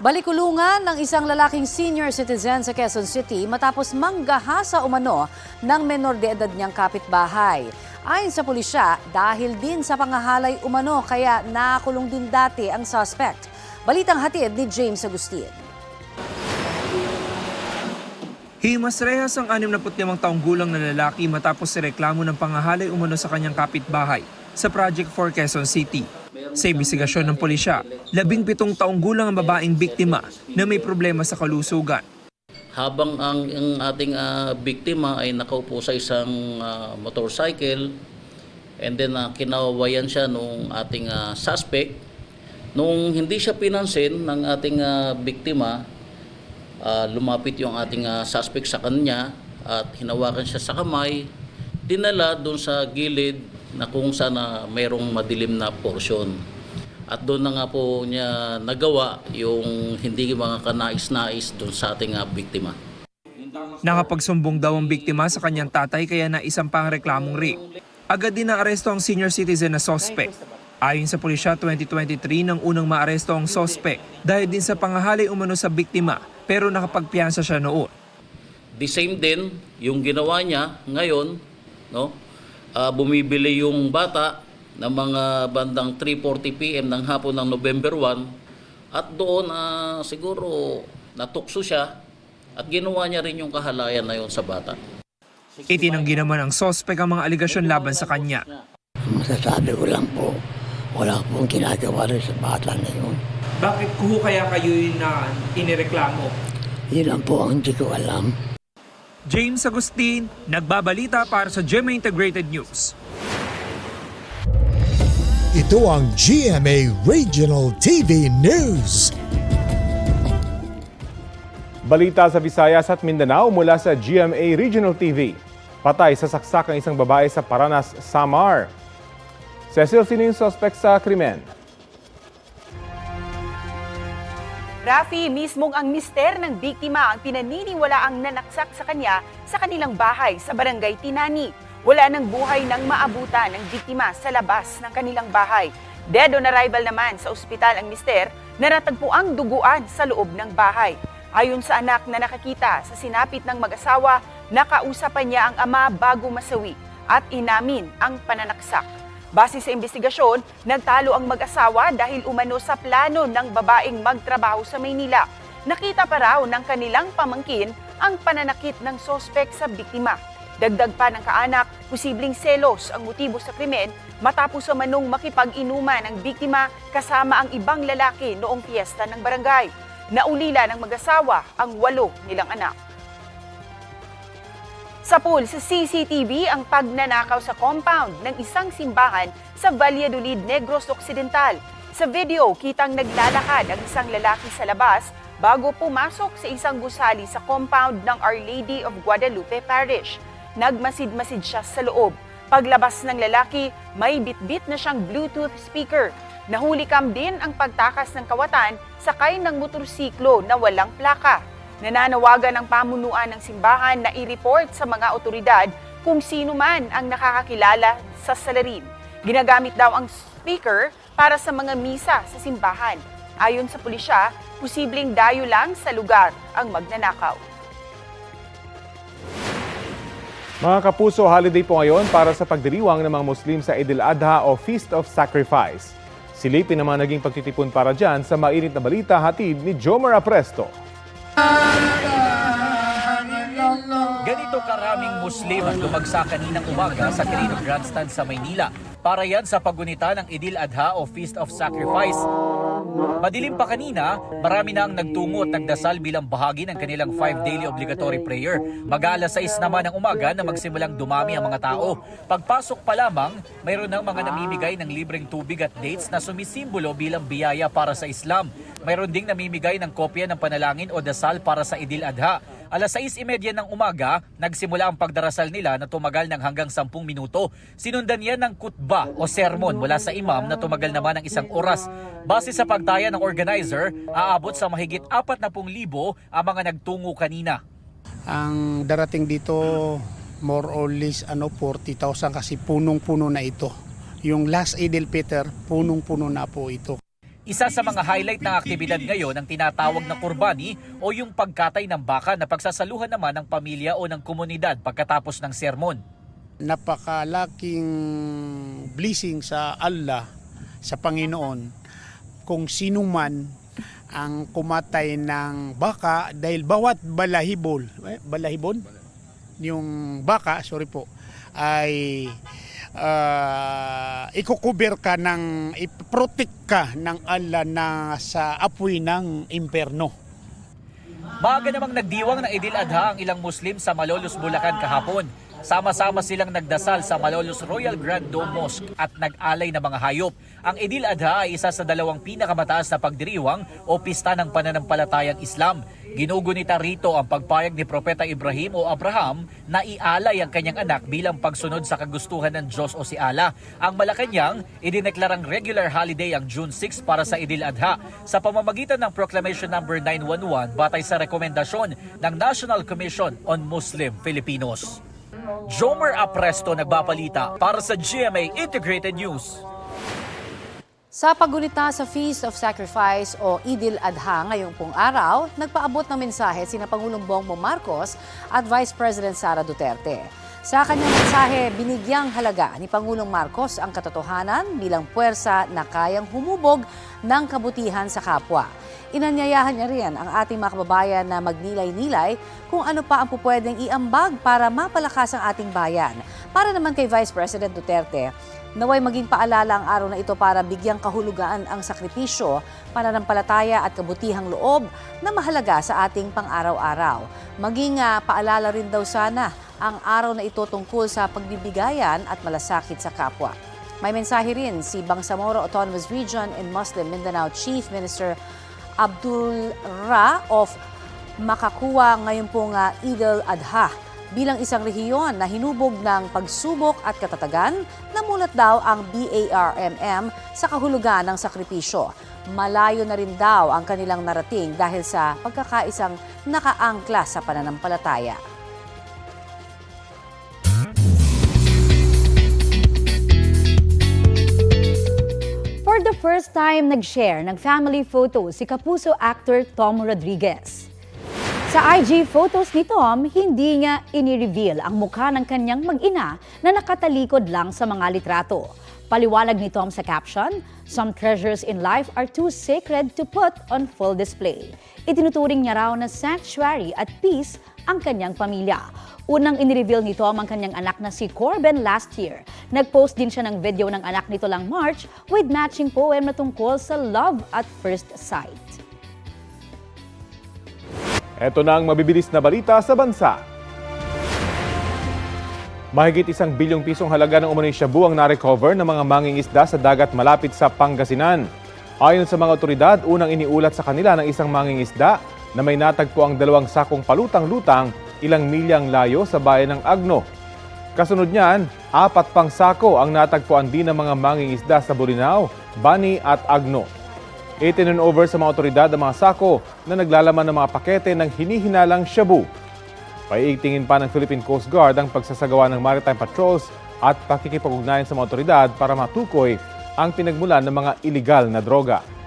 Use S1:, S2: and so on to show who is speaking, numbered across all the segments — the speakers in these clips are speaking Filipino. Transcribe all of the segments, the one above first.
S1: Balikulungan ng isang lalaking senior citizen sa Quezon City matapos manggahasa umano ng menor de edad niyang kapitbahay. Ayon sa pulisya, dahil din sa pangahalay umano kaya nakulong din dati ang suspect. Balitang hatid ni James Agustin.
S2: Himas rehas ang 65 taong gulang na lalaki matapos reklamo ng pangahalay umano sa kanyang kapitbahay sa Project 4 Quezon City. Sa imbestigasyon ng pulisya, labing pitong taong gulang ang babaeng biktima na may problema sa kalusugan.
S3: habang ang, ang ating ah, biktima ay nakaupo sa isang ah, motorcycle and then uh, kinawayan siya nung ating ah, suspect nung hindi siya pinansin ng ating ah, biktima ah, lumapit yung ating ah, suspect sa kanya at hinawakan siya sa kamay dinala doon sa gilid na kung saan ah, mayroong madilim na porsyon at doon na nga po niya nagawa yung hindi mga kanais-nais doon sa ating ah, biktima.
S2: Nakapagsumbong daw ang biktima sa kanyang tatay kaya na isang pang reklamong rape. Agad din naaresto ang senior citizen na sospek. Ayon sa pulisya, 2023 nang unang maaresto ang sospek dahil din sa pangahalay umano sa biktima pero nakapagpiyansa siya noon.
S3: The same din yung ginawa niya ngayon, no? Ah, bumibili yung bata ng mga bandang 3:40 PM ng hapon ng November 1 at doon ah, siguro natukso siya at ginawa niya rin yung kahalayan na yon sa bata.
S2: Itinanggi naman ang sospek ang mga aligasyon laban sa kanya.
S4: Masasabi ko lang po, wala pong ginagawa rin sa bata na yun.
S2: Bakit kuho kaya kayo na inireklamo?
S4: Yun lang po ang hindi ko alam.
S2: James Agustin, nagbabalita para sa GMA Integrated News.
S5: Ito ang GMA Regional TV News.
S6: Balita sa Visayas at Mindanao mula sa GMA Regional TV. Patay sa saksak ang isang babae sa Paranas, Samar. Cecil, sino yung suspect sa krimen?
S7: Rafi, mismong ang mister ng biktima ang pinaniniwala ang nanaksak sa kanya sa kanilang bahay sa barangay Tinani. Wala ng buhay ng maabutan ng biktima sa labas ng kanilang bahay. Dead on arrival naman sa ospital ang mister na natagpo ang duguan sa loob ng bahay. Ayon sa anak na nakakita sa sinapit ng mag-asawa, nakausapan niya ang ama bago masawi at inamin ang pananaksak. Base sa investigasyon, nagtalo ang mag-asawa dahil umano sa plano ng babaeng magtrabaho sa Maynila. Nakita pa raw ng kanilang pamangkin ang pananakit ng sospek sa biktima. Dagdag pa ng kaanak, posibleng selos ang motibo sa krimen matapos sa manong makipag-inuman ang biktima kasama ang ibang lalaki noong piyesta ng barangay. Naulila ng mag-asawa ang walo nilang anak. Sa pool sa CCTV ang pagnanakaw sa compound ng isang simbahan sa Valladolid, Negros Occidental. Sa video, kitang naglalakad ang isang lalaki sa labas bago pumasok sa isang gusali sa compound ng Our Lady of Guadalupe Parish. Nagmasid-masid siya sa loob. Paglabas ng lalaki, may bitbit na siyang Bluetooth speaker. Nahulikam din ang pagtakas ng kawatan sakay ng motorsiklo na walang plaka. Nananawagan ang pamunuan ng simbahan na i-report sa mga otoridad kung sino man ang nakakakilala sa salarin. Ginagamit daw ang speaker para sa mga misa sa simbahan. Ayon sa pulisya, posibleng dayo lang sa lugar ang magnanakaw.
S6: Mga kapuso, holiday po ngayon para sa pagdiriwang ng mga Muslim sa Idil Adha o Feast of Sacrifice. Silipin mga naging pagtitipon para dyan sa mainit na balita hatid ni Jomar Apresto.
S8: Ganito karaming Muslim ang lumagsa kaninang umaga sa Quirino Grandstand sa Maynila para yan sa pagunita ng Idil Adha o Feast of Sacrifice. Madilim pa kanina, marami na ang nagtungo at nagdasal bilang bahagi ng kanilang five daily obligatory prayer. Mag-aalas 6 naman ng umaga na magsimulang dumami ang mga tao. Pagpasok pa lamang, mayroon ng mga namimigay ng libreng tubig at dates na sumisimbolo bilang biyaya para sa Islam. Mayroon ding namimigay ng kopya ng panalangin o dasal para sa Idil Adha. Alas 6.30 ng umaga, nagsimula ang pagdarasal nila na tumagal ng hanggang 10 minuto. Sinundan yan ng kutba o sermon mula sa imam na tumagal naman ng isang oras. Base sa pagtaya ng organizer, aabot sa mahigit 40,000 ang mga nagtungo kanina.
S9: ang darating dito more or less ano 40,000 kasi punong-puno na ito. Yung last Idil Peter, punong-puno na po ito.
S8: Isa sa mga highlight ng aktibidad ngayon ang tinatawag na kurbani o yung pagkatay ng baka na pagsasaluhan naman ng pamilya o ng komunidad pagkatapos ng sermon.
S9: Napakalaking blessing sa Allah, sa Panginoon, kung sino man ang kumatay ng baka dahil bawat balahibol, eh, balahibon, yung baka, sorry po, ay uh, ikukuber ka ng, iprotect ka ng Allah na sa apoy ng imperno.
S8: Maaga namang nagdiwang ng Idil Adha ang ilang Muslim sa Malolos, Bulacan kahapon. Sama-sama silang nagdasal sa Malolos Royal Grand Dome Mosque at nag-alay ng mga hayop. Ang Idil Adha ay isa sa dalawang pinakamataas na pagdiriwang o pista ng pananampalatayang Islam. Ginugunita rito ang pagpayag ni Propeta Ibrahim o Abraham na ialay ang kanyang anak bilang pagsunod sa kagustuhan ng Diyos o si Allah. Ang Malacanang, idineklarang regular holiday ang June 6 para sa Idil Adha sa pamamagitan ng Proclamation Number 911 batay sa rekomendasyon ng National Commission on Muslim Filipinos. Jomer Apresto nagbabalita para sa GMA Integrated News.
S1: Sa paggunita sa Feast of Sacrifice o Idil Adha ngayong pong araw, nagpaabot ng mensahe sina Pangulong Bongbong Marcos at Vice President Sara Duterte. Sa kanyang mensahe, binigyang halaga ni Pangulong Marcos ang katotohanan bilang puwersa na kayang humubog ng kabutihan sa kapwa. Inanyayahan niya rin ang ating mga kababayan na magnilay-nilay kung ano pa ang pupwedeng iambag para mapalakas ang ating bayan. Para naman kay Vice President Duterte, Naway maging paalala ang araw na ito para bigyang kahulugan ang sakripisyo, pananampalataya at kabutihang loob na mahalaga sa ating pang-araw-araw. Maging ah, paalala rin daw sana ang araw na ito tungkol sa pagbibigayan at malasakit sa kapwa. May mensahe rin si Bangsamoro Autonomous Region and Muslim Mindanao Chief Minister Abdul Ra of makakuha ngayon pong uh, Idul Adha bilang isang rehiyon na hinubog ng pagsubok at katatagan, namulat daw ang BARMM sa kahulugan ng sakripisyo. Malayo na rin daw ang kanilang narating dahil sa pagkakaisang nakaangkla sa pananampalataya.
S10: First time, nag-share ng family photo si Kapuso actor Tom Rodriguez. Sa IG photos ni Tom, hindi niya inireveal ang mukha ng kanyang mag-ina na nakatalikod lang sa mga litrato. Paliwanag ni Tom sa caption, Some treasures in life are too sacred to put on full display. Itinuturing niya raw na sanctuary at peace ang kanyang pamilya. Unang inireveal ni Tom ang kanyang anak na si Corbin last year. Nag-post din siya ng video ng anak nito lang March with matching poem na tungkol sa love at first sight.
S6: Ito na ang mabibilis na balita sa bansa. Mahigit isang bilyong pisong halaga ng umano'y shabu ang na-recover ng mga mangingisda sa dagat malapit sa Pangasinan. Ayon sa mga otoridad, unang iniulat sa kanila ng isang mangingisda na may natagpo ang dalawang sakong palutang-lutang ilang milyang layo sa bayan ng Agno. Kasunod niyan, apat pang sako ang natagpuan din ng mga mangingisda sa Bolinao, Bani at Agno. Itinun over sa mga otoridad ang mga sako na naglalaman ng mga pakete ng hinihinalang shabu. Paiigtingin pa ng Philippine Coast Guard ang pagsasagawa ng maritime patrols at pakikipag-ugnayan sa mga otoridad para matukoy ang pinagmulan ng mga iligal na droga.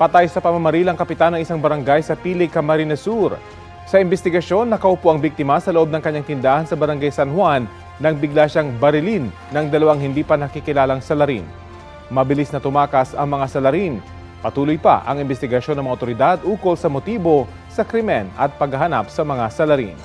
S6: Patay sa pamamarilang kapitan ng isang barangay sa Pili, Camarines Sur. Sa investigasyon, nakaupo ang biktima sa loob ng kanyang tindahan sa barangay San Juan nang bigla siyang barilin ng dalawang hindi pa nakikilalang salarin. Mabilis na tumakas ang mga salarin. Patuloy pa ang investigasyon ng mga otoridad ukol sa motibo sa krimen at paghahanap sa mga salarin.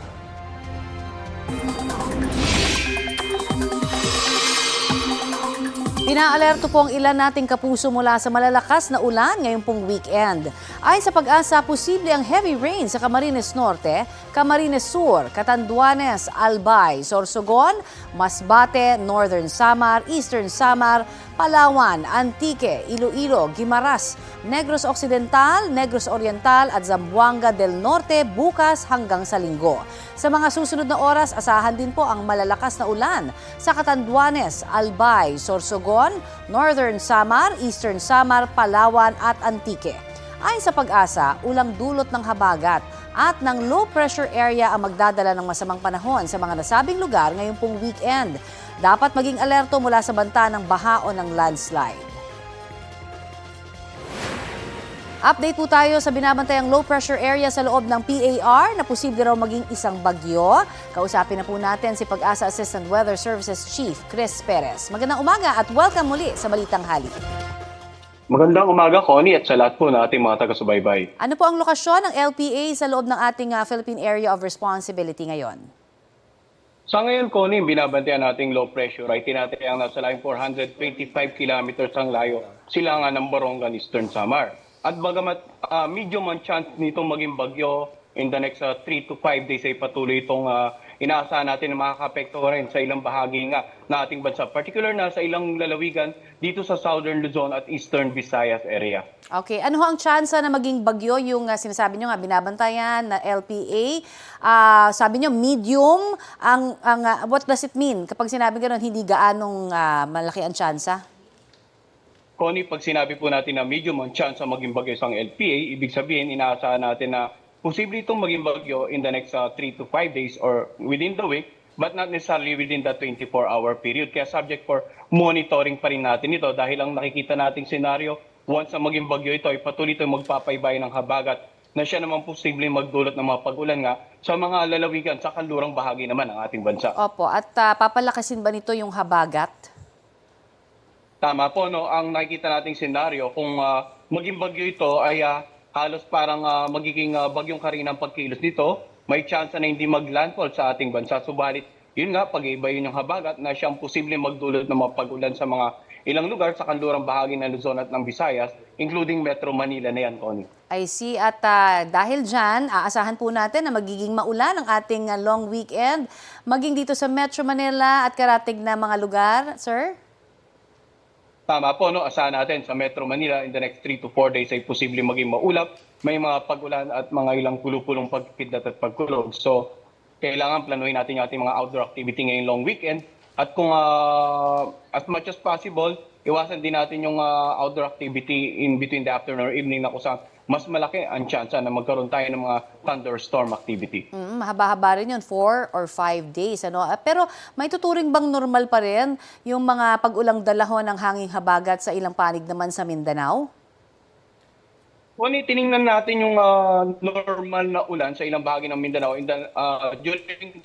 S1: Pinaalerto po ang ilan nating kapuso mula sa malalakas na ulan ngayong pong weekend. Ayon sa pag-asa, posible ang heavy rain sa Camarines Norte, Camarines Sur, Catanduanes, Albay, Sorsogon, Masbate, Northern Samar, Eastern Samar, Palawan, Antique, Iloilo, Guimaras, Negros Occidental, Negros Oriental at Zamboanga del Norte bukas hanggang sa linggo. Sa mga susunod na oras, asahan din po ang malalakas na ulan sa Catanduanes, Albay, Sorsogon, Northern Samar, Eastern Samar, Palawan at Antique. Ayon sa pag-asa, ulang dulot ng habagat at ng low pressure area ang magdadala ng masamang panahon sa mga nasabing lugar ngayong pong weekend. Dapat maging alerto mula sa banta ng baha o ng landslide. Update po tayo sa binabantayang low pressure area sa loob ng PAR na posible raw maging isang bagyo. Kausapin na po natin si Pag-asa Assistant Weather Services Chief Chris Perez. Magandang umaga at welcome muli sa Balitang Hali.
S11: Magandang umaga, Connie, at sa lahat po na ating mga taga-subaybay.
S1: Ano po ang lokasyon ng LPA sa loob ng ating ah, Philippine Area of Responsibility ngayon?
S11: Sa ngayon, Connie, binabantayan nating low pressure ay tinatayang nasa layong 425 kilometers ang layo sila nga ng Borongan Eastern Samar. At bagamat ah, medium ang chance nito maging bagyo in the next 3 to 5 days ay patuloy itong ah, inaasahan natin na makakapekto rin sa ilang bahagi nga na ating bansa. Particular na sa ilang lalawigan dito sa Southern Luzon at Eastern Visayas area.
S1: Okay, ano ang tsansa na maging bagyo yung ah, sinasabi nyo nga binabantayan na LPA? Ah, sabi nyo medium, ang, ang ah, what does it mean? Kapag sinabi gano'n, hindi gaanong ah, malaki ang tsansa?
S11: Connie, pag sinabi po natin na medium ang chance na maging bagyo sa LPA, ibig sabihin inaasahan natin na posible itong maging bagyo in the next 3 to 5 days or within the week, but not necessarily within the 24-hour period. Kaya subject for monitoring pa rin natin ito dahil ang nakikita nating senaryo, once na maging bagyo ito, ay patuloy itong magpapaybay ng habagat na siya naman posibleng magdulot ng mga pagulan nga sa mga lalawigan sa kanlurang bahagi naman ng ating bansa.
S1: Opo, at ah, papalakasin ba nito yung habagat?
S11: Tama po, no? Ang nakikita nating senaryo, kung ah, maging bagyo ito ay ah, halos parang ah, magiging ah, bagyong karinang pagkilos nito, may chance na hindi maglandfall sa ating bansa. Subalit, yun nga, pag-iba yun yung habagat na siyang posibleng magdulot ng mga pagulan sa mga ilang lugar sa kanlurang bahagi ng Luzon at ng Visayas, including Metro Manila na yan, Connie.
S1: I see. At ah, dahil dyan, aasahan po natin na magiging maulan ang ating long weekend. Maging dito sa Metro Manila at karatig na mga lugar, sir?
S11: Tama po, no? Asahan natin sa Metro Manila in the next 3 to 4 days ay posibleng maging maulap. May mga pagulan at mga ilang pulupulong pagkidlat at pagkulog. So, kailangan planuhin natin yung ating mga outdoor activity ngayong long weekend. At kung ah, as much as possible, iwasan din natin yung ah, outdoor activity in between the afternoon or evening na kung saan mas malaki ang chance na magkaroon tayo ng mga thunderstorm activity.
S1: Mm, mahaba-haba rin yun, four or five days. Ano? Ah, Pero may tuturing bang normal pa rin yung mga pag-ulang dalahon ng hanging habagat sa ilang panig naman sa Mindanao?
S11: Kung tiningnan natin yung ah, normal na ulan sa ilang bahagi ng Mindanao in the, ah, during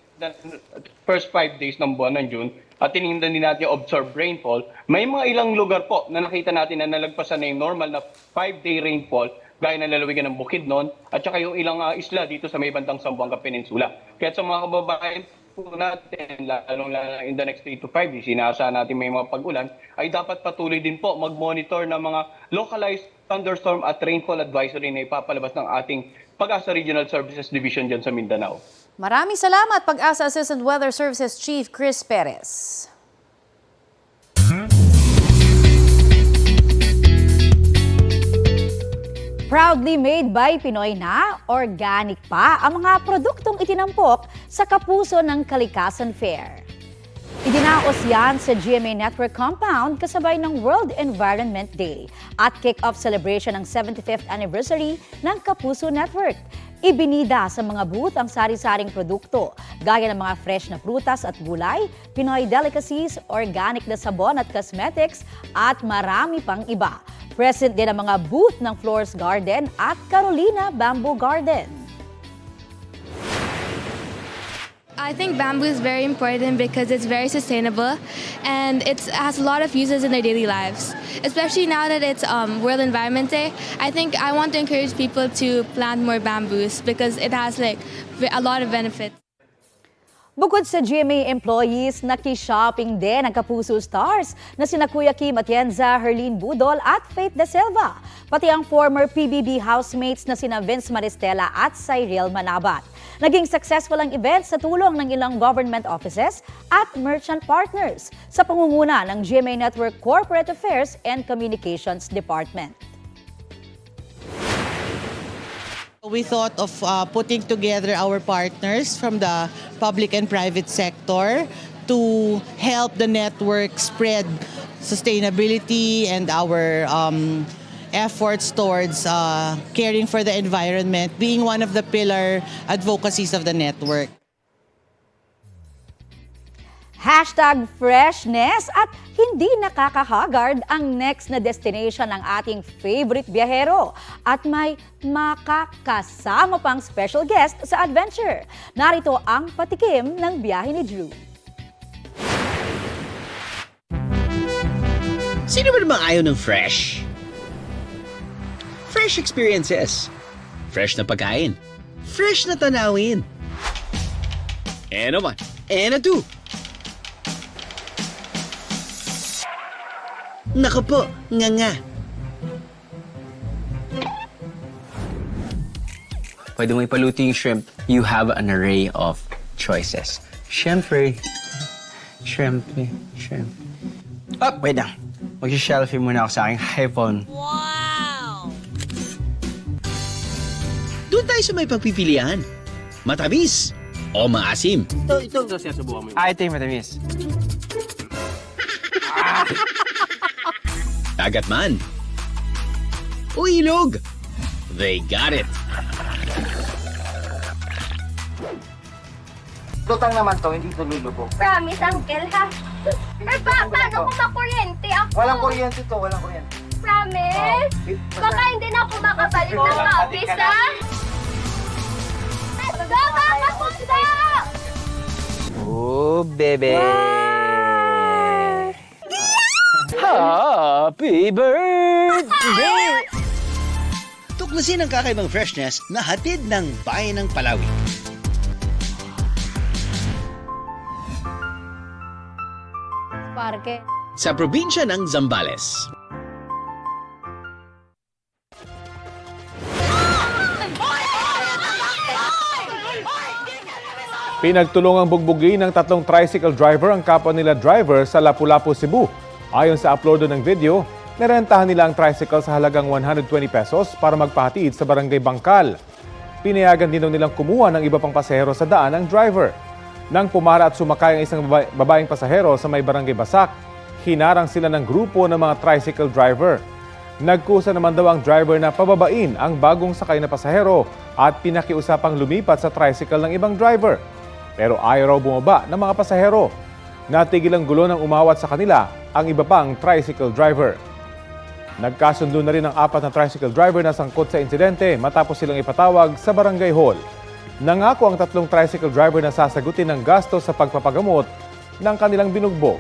S11: first five days ng buwan ng June, at tiningnan din natin yung observed rainfall, may mga ilang lugar po na nakita natin na nalagpasan na yung normal na five-day rainfall gaya ng lalawigan ng Bukidnon at saka yung ilang ah, isla dito sa may bandang Zamboanga Peninsula. Kaya sa mga kababayan po natin, lalong lalo in the next 3 to 5 days, sinasa natin may mga pag-ulan, ay dapat patuloy din po mag-monitor ng mga localized thunderstorm at rainfall advisory na ipapalabas ng ating Pag-asa Regional Services Division dyan sa Mindanao.
S1: Maraming salamat, Pag-asa Assistant Weather Services Chief Chris Perez.
S10: Proudly made by Pinoy na, organic pa ang mga produktong itinampok sa kapuso ng Kalikasan Fair. Idinaos yan sa GMA Network Compound kasabay ng World Environment Day at kick-off celebration ng 75th anniversary ng Kapuso Network. Ibinida sa mga booth ang sari-saring produkto gaya ng mga fresh na prutas at gulay, Pinoy delicacies, organic na sabon at cosmetics at marami pang iba. Present din ang mga booth ng Flores Garden at Carolina Bamboo Garden.
S12: I think bamboo is very important because it's very sustainable and it has a lot of uses in their daily lives. Especially now that it's um, World Environment Day, I think I want to encourage people to plant more bamboos because it has like a lot of benefits.
S10: Bukod sa GMA employees, naki-shopping din ang Kapuso Stars na sina Kuya Kim Atienza, Herlene Budol at Faith De Silva. Pati ang former PBB housemates na sina Vince Maristela at Cyril Manabat. Naging successful ang event sa tulong ng ilang government offices at merchant partners sa pangunguna ng GMA Network Corporate Affairs and Communications Department.
S13: We thought of uh, putting together our partners from the public and private sector to help the network spread sustainability and our um, efforts towards uh, caring for the environment being one of the pillar advocacies of the network.
S10: Hashtag freshness at hindi nakakahagard ang next na destination ng ating favorite biyahero. At may makakasama pang special guest sa adventure. Narito ang patikim ng biyahe ni Drew.
S14: Sino ba namang ayaw ng fresh? Fresh experiences. Fresh na pagkain. Fresh na tanawin. And a one. And a two. Naku po, nga nga.
S15: Pwede mo ipaluto yung shrimp. You have an array of choices. Siyempre, shrimp, eh, shrimp. Oh, wait lang. Mag-shelfie muna ako sa aking iPhone.
S14: Doon tayo sa may pagpipilian. Matamis o maasim.
S15: Ito, ito. Ito sinusubukan mo Ah, ito yung matamis.
S14: Dagat man. O ilog. They got it.
S15: Tutang naman to, hindi ito lulubog.
S12: Promise, Uncle, ha? Eh, pa paano kung makuryente ako?
S15: kuryente to, walang kuryente.
S12: Promise? Baka hindi na ako makapalit ng copies, ha? Baka mapunta!
S15: Oh, bebe. Happy birthday!
S14: Tuklasin ang kakaibang freshness na hatid ng bayan ng Palawi.
S10: Parke.
S14: Sa probinsya ng Zambales.
S6: Pinagtulungang bugbugin ng tatlong tricycle driver ang kapwa nila driver sa Lapu-Lapu, Cebu. Ayon sa upload ng video, narentahan nila ang tricycle sa halagang 120 pesos para magpahatid sa barangay Bangkal. Pinayagan din nilang kumuha ng iba pang pasahero sa daan ang driver. Nang pumara at sumakay ang isang baba- babaeng pasahero sa may barangay Basak, hinarang sila ng grupo ng mga tricycle driver. Nagkusa naman daw ang driver na pababain ang bagong sakay na pasahero at pinakiusapang lumipat sa tricycle ng ibang driver. Pero ayaw raw bumaba ng mga pasahero. Natigil ang gulo ng umawat sa kanila ang iba pang tricycle driver. Nagkasundo na rin ang apat na tricycle driver na sangkot sa insidente matapos silang ipatawag sa barangay hall. Nangako ang tatlong tricycle driver na sasagutin ng gasto sa pagpapagamot ng kanilang binugbog.